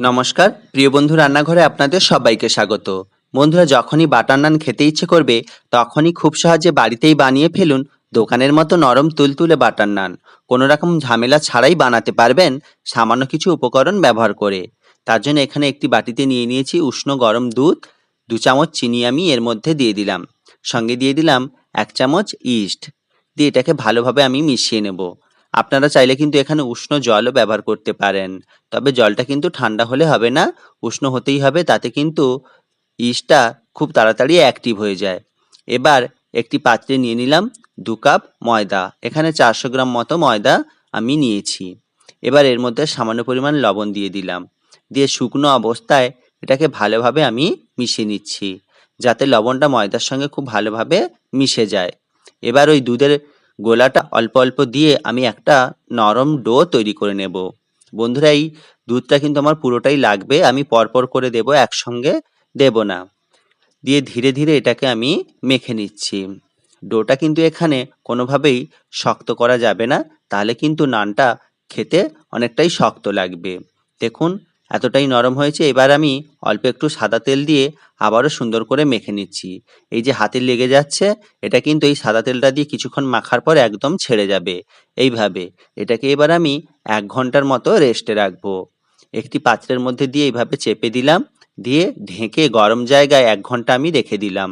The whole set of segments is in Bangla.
নমস্কার, প্রিয় বন্ধু রান্নাঘরে আপনাদের সবাইকে স্বাগত। বন্ধুরা, যখনই বাটার নান খেতে ইচ্ছে করবে, তখনই খুব সহজে বাড়িতেই বানিয়ে ফেলুন দোকানের মতো নরম তুলতুলে বাটার নান। কোনো রকম ঝামেলা ছাড়াই বানাতে পারবেন সামান্য কিছু উপকরণ ব্যবহার করে। তার জন্য এখানে একটি বাটিতে নিয়ে নিয়েছি উষ্ণ গরম দুধ, দু চামচ চিনি আমি এর মধ্যে দিয়ে দিলাম। সঙ্গে দিয়ে দিলাম এক চামচ ইস্ট। দিয়ে এটাকে ভালোভাবে আমি মিশিয়ে নেব। আপনারা চাইলে কিন্তু এখানে উষ্ণ জলও ব্যবহার করতে পারেন। তবে জলটা কিন্তু ঠান্ডা হলে হবে না, উষ্ণ হতেই হবে, তাতে কিন্তু ইস্টটা খুব তাড়াতাড়ি অ্যাক্টিভ হয়ে যায়। এবার একটি পাত্রে নিয়ে নিলাম দু কাপ ময়দা। এখানে চারশো গ্রাম মতো ময়দা আমি নিয়েছি। এবার এর মধ্যে সামান্য পরিমাণ লবণ দিয়ে দিলাম। দিয়ে শুকনো অবস্থায় এটাকে ভালোভাবে আমি মিশিয়ে নিচ্ছি, যাতে লবণটা ময়দার সঙ্গে খুব ভালোভাবে মিশে যায়। এবার ওই দুধের গোলাটা অল্প অল্প দিয়ে আমি একটা নরম ডো তৈরি করে নেব। বন্ধুরা, এই দুধটা কিন্তু আমার পুরোটাই লাগবে, আমি পরপর করে দেব, একসঙ্গে দেব না। দিয়ে ধীরে ধীরে এটাকে আমি মেখে নিচ্ছি। ডোটা কিন্তু এখানে কোনোভাবেই শক্ত করা যাবে না, তাহলে কিন্তু নানটা খেতে অনেকটাই শক্ত লাগবে। দেখুন এতটাই নরম হয়েছে, এবার আমি অল্প একটু সাদা তেল দিয়ে আবারও সুন্দর করে মেখে নিচ্ছি। এই যে হাতে লেগে যাচ্ছে, এটা কিন্তু এই সাদা তেলটা দিয়ে কিছুক্ষণ মাখার পর একদম ছেড়ে যাবে। এইভাবে এটাকে এবার আমি এক ঘণ্টার মতো রেস্টে রাখব। একটি পাত্রের মধ্যে দিয়ে এইভাবে চেপে দিলাম, দিয়ে ঢেকে গরম জায়গায় এক ঘণ্টা আমি রেখে দিলাম।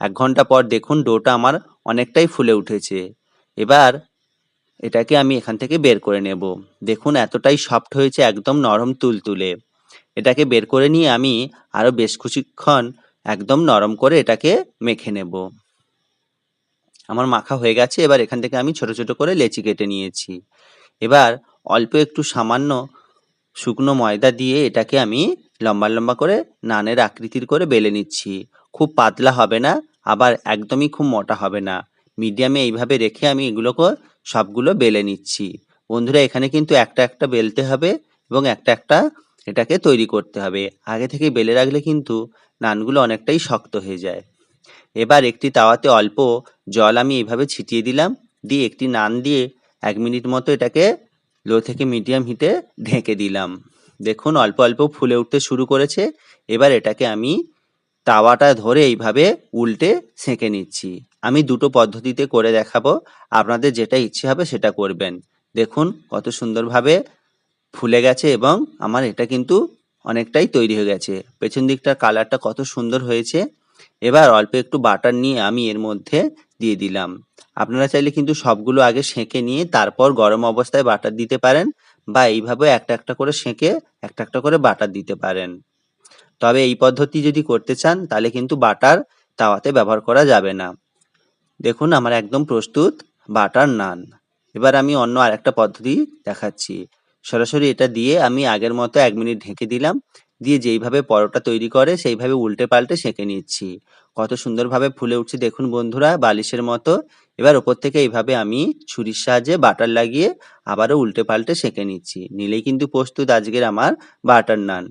এক ঘণ্টা পর দেখুন ডোটা আমার অনেকটাই ফুলে উঠেছে। এবার এটাকে আমি এখান থেকে বের করে নেব। দেখুন, এতটাই সফট হয়েছে, একদম নরম তুলতুলে। এটাকে বের করে নিয়ে আমি আরও বেশ কিছুক্ষণ একদম নরম করে এটাকে মেখে নেব। আমার মাখা হয়ে গেছে, এবার এখান থেকে আমি ছোট ছোট করে লেচি কেটে নিয়েছি। এবার অল্প একটু সামান্য শুকনো ময়দা দিয়ে এটাকে আমি লম্বা লম্বা করে নানের আকৃতির করে বেলে নিচ্ছি। খুব পাতলা হবে না, আবার একদমই খুব মোটা হবে না। মিডিয়ামে এইভাবে রেখে আমি এগুলোকে সবগুলো বেলে নিচ্ছি। বন্ধুরা, এখানে কিন্তু একটা একটা বেলতে হবে এবং একটা একটা এটাকে তৈরি করতে হবে। আগে থেকে বেলে রাখলে কিন্তু নানগুলো অনেকটাই শক্ত হয়ে যায়। এবার একটি তাওয়াতে অল্প জল আমি এইভাবে ছিটিয়ে দিলাম। দিয়ে একটি নান দিয়ে এক মিনিট মতো এটাকে লো থেকে মিডিয়াম হিটে ঢেকে দিলাম। দেখুন, অল্প অল্প ফুলে উঠতে শুরু করেছে। এবার এটাকে আমি তাওয়াটা ধরে এইভাবে উল্টে সেঁকে নিচ্ছি। আমি দুটো পদ্ধতিতে করে দেখাবো। আপনাদের যেটা ইচ্ছে হবে সেটা করবেন। দেখুন কত সুন্দরভাবে ফুলে গেছে এবং আমার এটা কিন্তু অনেকটাই তৈরি হয়ে গেছে। পেছন দিকটার কালারটা কত সুন্দর হয়েছে। এবার অল্প একটু বাটার নিয়ে আমি এর মধ্যে দিয়ে দিলাম। আপনারা চাইলে কিন্তু সবগুলো আগে সেঁকে নিয়ে তারপর গরম অবস্থায় বাটার দিতে পারেন বা এইভাবে একটা একটা করে সেঁকে একটা একটা করে বাটার দিতে পারেন। তবে এই পদ্ধতি যদি করতে চান, তাহলে কিন্তু বাটার তাওয়াতে ব্যবহার করা যাবে না। দেখুন, আমার একদম প্রস্তুত, বাটার নান। এবার আমি অন্য আরেকটা পদ্ধতি দেখাচ্ছি। সরাসরি এটা দিয়ে আমি আগের মতো এক মিনিট ঢেকে দিলাম, দিয়ে যেইভাবে পরোটা তৈরি করে, সেইভাবে উল্টে পাল্টে সেঁকে নিচ্ছি। কত সুন্দরভাবে ফুলে উঠছে, দেখুন বন্ধুরা, বালিশের মতো। এবার ওপর থেকে এইভাবে আমি ছুরির সাহায্যে বাটার লাগিয়ে আবারও উল্টে পাল্টে সেঁকে নিচ্ছি। নিলেই কিন্তু প্রস্তুত আজকের আমার বাটার নান।